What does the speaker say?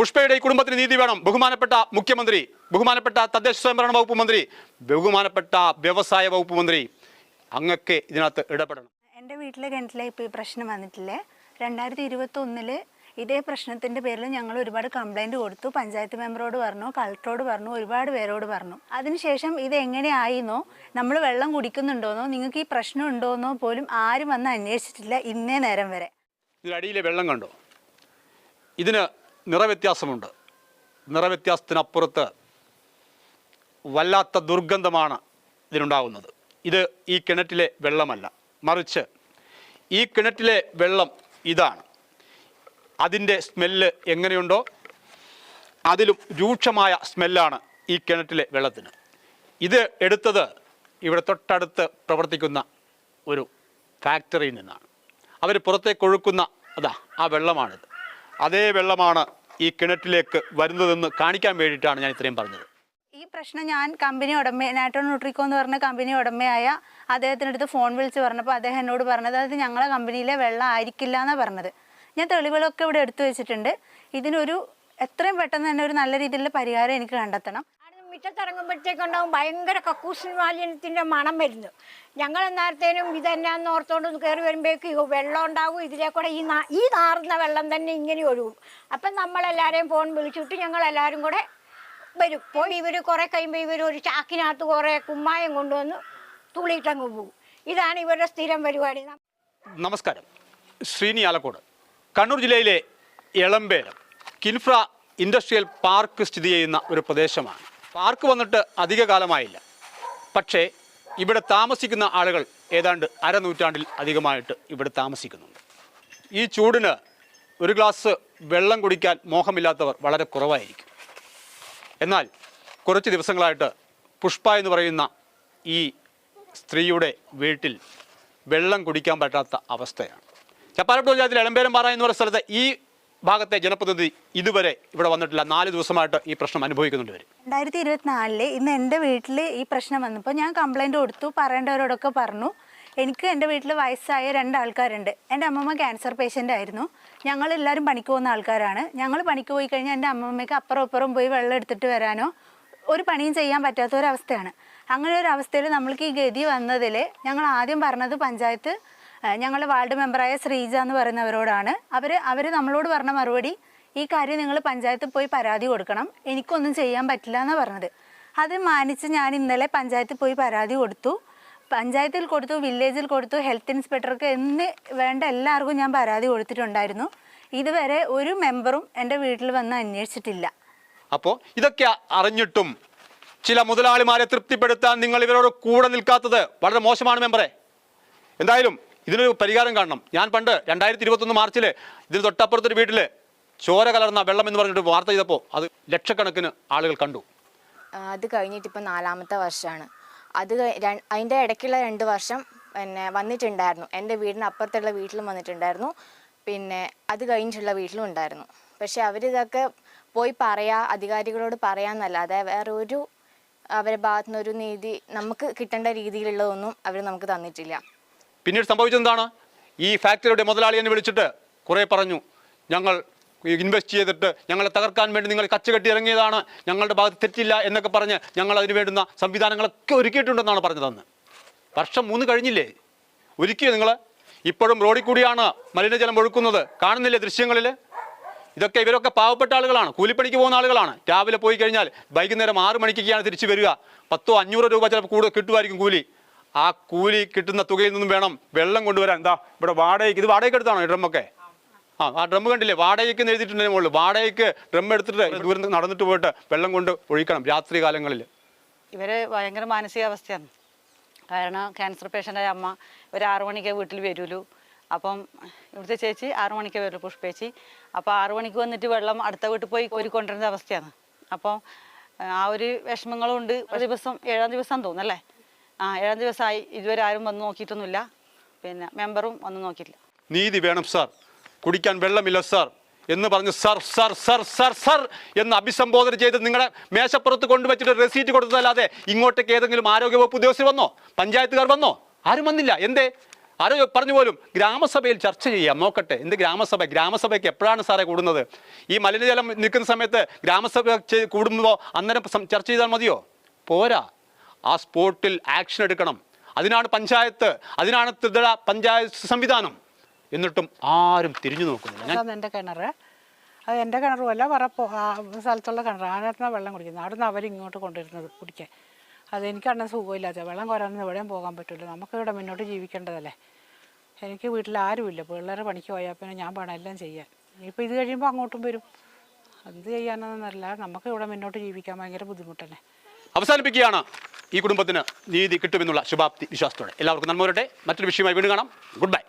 പുഷ്പയുടെ ഈ കുടുംബത്തിന് നീതി വേണം. ബഹുമാനപ്പെട്ട മുഖ്യമന്ത്രി ബഹുമാനപ്പെട്ട തദ്ദേശ സ്വയംഭരണ വകുപ്പ് മന്ത്രി ബഹുമാനപ്പെട്ട വ്യവസായ വകുപ്പ് മന്ത്രി അങ്ങൊക്കെ ഇതിനകത്ത് ഇടപെടണം. എന്റെ വീട്ടിലെ കിണറ്റിലെ ഇപ്പോൾ ഈ പ്രശ്നം വന്നിട്ടില്ലേ? രണ്ടായിരത്തി ഇരുപത്തി ഒന്നിൽ ഇതേ പ്രശ്നത്തിന്റെ പേരിൽ ഞങ്ങൾ ഒരുപാട് കംപ്ലൈന്റ് കൊടുത്തു. പഞ്ചായത്ത് മെമ്പറോട് പറഞ്ഞു കളക്ടറോട് പറഞ്ഞു ഒരുപാട് പേരോട് പറഞ്ഞു. അതിനുശേഷം ഇത് എങ്ങനെയായിന്നോ നമ്മൾ വെള്ളം കുടിക്കുന്നുണ്ടോന്നോ നിങ്ങൾക്ക് ഈ പ്രശ്നം ഉണ്ടോന്നോ പോലും ആരും വന്ന് അന്വേഷിച്ചിട്ടില്ല ഇന്നേ നേരം വരെ. ഇതിനടിയിലെ വെള്ളം കണ്ടോ? ഇതിന് നിറവ്യത്യാസമുണ്ട്. നിറവ്യത്യാസത്തിനപ്പുറത്ത് വല്ലാത്ത ദുർഗന്ധമാണ് ഇതിനുണ്ടാകുന്നത് ഇത് ഈ കിണറ്റിലെ വെള്ളമല്ല. മറിച്ച് ഈ കിണറ്റിലെ വെള്ളം ഇതാണ്. അതിന്റെ സ്മെല്ല് എങ്ങനെയുണ്ടോ അതിലും രൂക്ഷമായ സ്മെല്ലാണ് ഈ കിണറ്റിലെ വെള്ളത്തിന്. ഇത് എടുത്തത് ഇവിടെ തൊട്ടടുത്ത് പ്രവർത്തിക്കുന്ന ഒരു ഫാക്ടറിയിൽ നിന്നാണ്. അവർ പുറത്തേക്ക് ഒഴുക്കുന്ന അതാ ആ വെള്ളമാണിത്. അതേ വെള്ളമാണ് ഈ കിണറ്റിലേക്ക് വരുന്നതെന്ന് കാണിക്കാൻ വേണ്ടിയിട്ടാണ് ഞാൻ ഇത്രയും പറഞ്ഞത്. ഈ പ്രശ്നം ഞാൻ കമ്പനി ഉടമ നാറ്റോ ന്യൂട്രിക്കോ എന്ന് പറഞ്ഞ കമ്പനി ഉടമയായ അദ്ദേഹത്തിന്റെ അടുത്ത് ഫോൺ വിളിച്ച് പറഞ്ഞപ്പോൾ അദ്ദേഹം എന്നോട് പറഞ്ഞത് അത് ഞങ്ങളെ കമ്പനിയിലെ വെള്ളം ആയിരിക്കില്ല എന്നാണ് പറഞ്ഞത്. ഞാൻ തെളിവുകളൊക്കെ ഇവിടെ എടുത്തു വെച്ചിട്ടുണ്ട്. ഇതിനൊരു എത്രയും പെട്ടെന്ന് തന്നെ ഒരു നല്ല രീതിയിലുള്ള പരിഹാരം എനിക്ക് കണ്ടെത്തണം. മുറ്റത്തിറങ്ങുമ്പോഴത്തേക്കുണ്ടാവും ഭയങ്കര കക്കൂസിൻ മാലിന്യത്തിന്റെ മണം വരുന്നു. ഞങ്ങൾ നേരത്തേനും ഇതെന്നാന്ന് ഓർത്തോണ്ട് കയറി വരുമ്പോഴേക്ക് വെള്ളം ഉണ്ടാവും. ഇതിലേക്കൂടെ കൂടെ ഈ നാ ഈ നാറുന്ന വെള്ളം തന്നെ ഇങ്ങനെ ഒഴുകും. അപ്പം നമ്മളെല്ലാവരെയും ഫോൺ വിളിച്ചിട്ട് ഞങ്ങൾ എല്ലാവരും കൂടെ വരും. പോയി ഇവർ കുറേ കഴിയുമ്പോൾ ഇവർ ഒരു ചാക്കിനകത്ത് കുറേ കുമ്മായം കൊണ്ടുവന്ന് തുള്ളിയിട്ടങ്ങ് പോകും. ഇതാണ് ഇവരുടെ സ്ഥിരം പരിപാടി. നമസ്കാരം. ശ്രീനി ആലക്കോട്. കണ്ണൂർ ജില്ലയിലെ എളമ്പേരം കിൻഫ്ര ഇൻഡസ്ട്രിയൽ പാർക്ക് സ്ഥിതി ചെയ്യുന്ന ഒരു പ്രദേശമാണ്. പാർക്ക് വന്നിട്ട് അധിക കാലമായില്ല പക്ഷേ ഇവിടെ താമസിക്കുന്ന ആളുകൾ ഏതാണ്ട് അരനൂറ്റാണ്ടിൽ അധികമായിട്ട് ഇവിടെ താമസിക്കുന്നുണ്ട്. ഈ ചൂടിന് ഒരു ഗ്ലാസ് വെള്ളം കുടിക്കാൻ മോഹമില്ലാത്തവർ വളരെ കുറവായിരിക്കും. എന്നാൽ കുറച്ച് ദിവസങ്ങളായിട്ട് പുഷ്പ എന്ന് പറയുന്ന ഈ സ്ത്രീയുടെ വീട്ടിൽ വെള്ളം കുടിക്കാൻ പറ്റാത്ത അവസ്ഥയാണ്. ചപ്പാലപ്പുഴ എളമ്പേരം എളമ്പേരമ്പാറ എന്ന് പറയുന്ന സ്ഥലത്ത് ഈ ഭാഗത്തെ ജനപ്രതിനിധി ഇതുവരെ ഇവിടെ വന്നിട്ടില്ല. നാല് ദിവസമായിട്ട് ഈ പ്രശ്നം അനുഭവിക്കുന്നുണ്ട് രണ്ടായിരത്തി ഇരുപത്തിനാലിൽ ഇന്ന് എന്റെ വീട്ടിൽ ഈ പ്രശ്നം വന്നപ്പോൾ ഞാൻ കംപ്ലൈന്റ് കൊടുത്തു പറയേണ്ടവരോടൊക്കെ പറഞ്ഞു. എനിക്ക് എന്റെ വീട്ടിൽ വയസ്സായ രണ്ടാൾക്കാരുണ്ട്. എന്റെ അമ്മമ്മ ക്യാൻസർ പേഷ്യന്റ് ആയിരുന്നു. ഞങ്ങൾ എല്ലാവരും പണിക്ക് പോകുന്ന ആൾക്കാരാണ്. ഞങ്ങൾ പണിക്ക് പോയി കഴിഞ്ഞാൽ എന്റെ അമ്മമ്മയ്ക്ക് അപ്പുറം അപ്പുറം പോയി വെള്ളം എടുത്തിട്ട് വരാനോ ഒരു പണിയും ചെയ്യാൻ പറ്റാത്ത ഒരവസ്ഥയാണ് അങ്ങനെ ഒരു അവസ്ഥയിൽ നമ്മൾക്ക് ഈ ഗതി വന്നതിൽ ഞങ്ങൾ ആദ്യം പറഞ്ഞത് പഞ്ചായത്ത് ഞങ്ങളുടെ വാർഡ് മെമ്പറായ ശ്രീജ എന്ന് പറയുന്നവരോടാണ്. അവർ അവർ നമ്മളോട് പറഞ്ഞ മറുപടി ഈ കാര്യം നിങ്ങൾ പഞ്ചായത്തിൽ പോയി പരാതി കൊടുക്കണം. എനിക്കൊന്നും ചെയ്യാൻ പറ്റില്ല എന്നാണ് പറഞ്ഞത്. അത് മാനിച്ച് ഞാൻ ഇന്നലെ പഞ്ചായത്തിൽ പോയി പരാതി കൊടുത്തു. പഞ്ചായത്തിൽ കൊടുത്തു വില്ലേജിൽ കൊടുത്തു ഹെൽത്ത് ഇൻസ്പെക്ടർക്ക് എന്ന് വേണ്ട എല്ലാവർക്കും ഞാൻ പരാതി കൊടുത്തിട്ടുണ്ടായിരുന്നു. ഇതുവരെ ഒരു മെമ്പറും എന്റെ വീട്ടിൽ വന്ന് അന്വേഷിച്ചിട്ടില്ല. അപ്പോൾ ഇതൊക്കെ അറിഞ്ഞിട്ടും ചില മുതലാളിമാരെ തൃപ്തിപ്പെടുത്താൻ നിങ്ങൾ ഇവരോട് കൂടെ നിൽക്കാത്തത് വളരെ മോശമാണ് മെമ്പറെ. എന്തായാലും ഇതിനൊരു പരിഹാരം കാണണം. ഞാൻ പണ്ട് രണ്ടായിരത്തി ഇരുപത്തൊന്ന് മാർച്ചിൽ ഇതിന് തൊട്ടപ്പുറത്തൊരു വീട്ടിൽ ചോര കലർന്ന വെള്ളം എന്ന് പറഞ്ഞിട്ട് വാർത്ത ചെയ്തപ്പോൾ അത് ലക്ഷക്കണക്കിന് ആളുകൾ കണ്ടു. അത് കഴിഞ്ഞിട്ട് ഇപ്പം നാലാമത്തെ വർഷമാണ് അത് അതിന്റെ ഇടയ്ക്കുള്ള രണ്ട് വർഷം പിന്നെ വന്നിട്ടുണ്ടായിരുന്നു. എന്റെ വീടിന് അപ്പുറത്തുള്ള വീട്ടിലും വന്നിട്ടുണ്ടായിരുന്നു. പിന്നെ അത് കഴിഞ്ഞിട്ടുള്ള വീട്ടിലും ഉണ്ടായിരുന്നു. പക്ഷെ അവരിതൊക്കെ പോയി പറയാ അധികാരികളോട് പറയാമെന്നല്ലാതെ വേറെ ഒരു അവരുടെ ഭാഗത്തുനിന്നൊരു നീതി നമുക്ക് കിട്ടേണ്ട രീതിയിലുള്ളതൊന്നും അവർ നമുക്ക് തന്നിട്ടില്ല. പിന്നീട് സംഭവിച്ചത് എന്താണ് ഈ ഫാക്ടറിയുടെ മുതലാളി എന്നെ വിളിച്ചിട്ട് കുറേ പറഞ്ഞു. ഞങ്ങൾ ഇൻവെസ്റ്റ് ചെയ്തിട്ട് ഞങ്ങളെ തകർക്കാൻ വേണ്ടി നിങ്ങൾ കച്ചുകെട്ടി ഇറങ്ങിയതാണ്. ഞങ്ങളുടെ ഭാഗത്ത് തെറ്റില്ല എന്നൊക്കെ പറഞ്ഞ് ഞങ്ങൾ അതിന് വേണ്ടുന്ന സംവിധാനങ്ങളൊക്കെ ഒരുക്കിയിട്ടുണ്ടെന്നാണ് പറഞ്ഞതെന്ന്. വർഷം മൂന്ന് കഴിഞ്ഞില്ലേ? ഒരുക്കിയോ നിങ്ങൾ ഇപ്പോഴും റോഡിൽ കൂടിയാണ് മലിനജലം ഒഴുക്കുന്നത്. കാണുന്നില്ലേ ദൃശ്യങ്ങളിൽ ഇതൊക്കെ ഇവരൊക്കെ പാവപ്പെട്ട ആളുകളാണ്. കൂലിപ്പണിക്ക് പോകുന്ന ആളുകളാണ്. രാവിലെ പോയി കഴിഞ്ഞാൽ വൈകുന്നേരം ആറ് മണിക്കൊക്കെയാണ് തിരിച്ചു വരിക. പത്തോ അഞ്ഞൂറോ രൂപ ചിലപ്പോൾ കൂടുതൽ കിട്ടുമായിരിക്കും കൂലി. ആ കൂലി കിട്ടുന്ന തുകയിൽ നിന്നും വേണം വെള്ളം കൊണ്ടുവരാൻ. എന്താ ഇവിടെ വാടകയ്ക്ക് ഇത് വാടകയ്ക്ക് എടുത്താണോ ഡ്രമ്മൊക്കെ ആ ആ ഡ്രം കണ്ടില്ലേ? വാടകയ്ക്ക് എഴുതിയിട്ടുണ്ടെങ്കിൽ മുകളിൽ. വാടകയ്ക്ക് ഡ്രം എടുത്തിട്ട് ദൂരം നടന്നിട്ട് പോയിട്ട് വെള്ളം കൊണ്ട് ഒഴിക്കണം രാത്രി കാലങ്ങളിൽ. ഇവർ ഭയങ്കര മാനസികാവസ്ഥയാണ്. കാരണം ക്യാൻസർ പേഷ്യന്റായ അമ്മ ഒരു ആറു മണിക്ക് വീട്ടിൽ വരുള്ളൂ അപ്പം ഇവിടുത്തെ ചേച്ചി ആറു മണിക്ക് വരുള്ളൂ പുഷ്പേച്ചി. അപ്പോൾ ആറു മണിക്ക് വന്നിട്ട് വെള്ളം അടുത്ത വീട്ടിൽ പോയി കോരിക്കൊണ്ടിരുന്ന അവസ്ഥയാണ്. അപ്പം ആ ഒരു വിഷമങ്ങളും ഉണ്ട് ഒരു ദിവസം ഏഴാം ദിവസം തോന്നുന്നല്ലേ ആ ഏഴാം ദിവസമായി ഇതുവരെ ആരും വന്ന് നോക്കിയിട്ടൊന്നുമില്ല. പിന്നെ മെമ്പറും വന്ന് നോക്കിയിട്ടില്ല. നീതി വേണം സാർ കുടിക്കാൻ വെള്ളമില്ല സാർ എന്ന് പറഞ്ഞ് sir sir sir sir sir എന്ന് അഭിസംബോധന ചെയ്ത് നിങ്ങളുടെ മേശപ്പുറത്ത് കൊണ്ടുവച്ചിട്ട് റെസീറ്റ് കൊടുത്തതല്ലാതെ ഇങ്ങോട്ടേക്ക് ഏതെങ്കിലും ആരോഗ്യവകുപ്പ് ഉദ്യോഗസ്ഥർ വന്നോ? പഞ്ചായത്തുകാർ വന്നോ? ആരും വന്നില്ല. എന്തേ? ആരോ പറഞ്ഞു പോലും ഗ്രാമസഭയിൽ ചർച്ച ചെയ്യാം. നോക്കട്ടെ എന്ത് ഗ്രാമസഭ? ഗ്രാമസഭയ്ക്ക് എപ്പോഴാണ് സാറേ കൂടുന്നത്? ഈ മലിനജലം നിൽക്കുന്ന സമയത്ത് ഗ്രാമസഭ കൂടുമ്പോൾ അന്നേരം ചർച്ച ചെയ്താൽ മതിയോ? പോരാ. ആ സ്പോട്ടിൽ ആക്ഷൻ എടുക്കണം. അതിനാണ് പഞ്ചായത്ത് അതിനാണ് ത്രിതല പഞ്ചായത്ത് സംവിധാനം. എന്നിട്ടും ആരും തിരിഞ്ഞു നോക്കുന്നില്ല. എന്റെ കിണർ അത് എന്റെ കിണറുമല്ല വേറെ പോ- ആ സ്ഥലത്തുള്ള കിണർ അതിനകത്തുനിന്ന് വെള്ളം കുടിക്കുന്നത്. അവിടുന്ന് അവരിങ്ങോട്ട് കൊണ്ടുവരുന്നത് കുടിക്കാൻ. അതെനിക്ക് അണ്ണൻ സുഖമില്ലാത്ത വെള്ളം കോരാനൊന്നും എവിടെയും പോകാൻ പറ്റില്ല. നമുക്ക് ഇവിടെ മുന്നോട്ട് ജീവിക്കേണ്ടതല്ലേ? എനിക്ക് വീട്ടിൽ ആരുമില്ല. പിള്ളേർ പണിക്ക് പോയാൽ പിന്നെ ഞാൻ വേണം എല്ലാം ചെയ്യാൻ. ഇനിയിപ്പോൾ ഇത് കഴിയുമ്പോൾ അങ്ങോട്ടും വരും. എന്ത് ചെയ്യാനൊന്നല്ല നമുക്ക് ഇവിടെ മുന്നോട്ട് ജീവിക്കാൻ ഭയങ്കര ബുദ്ധിമുട്ടല്ലേ? അവസാനിപ്പിക്കുകയാണ്. ഈ കുടുംബത്തിന് നീതി കിട്ടുമെന്നുള്ള ശുഭാപ്തി വിശ്വാസത്തോടെ. എല്ലാവർക്കും നന്മ വരട്ടെ. മറ്റൊരു വിഷയമായി വീണ്ടും കാണാം. Good bye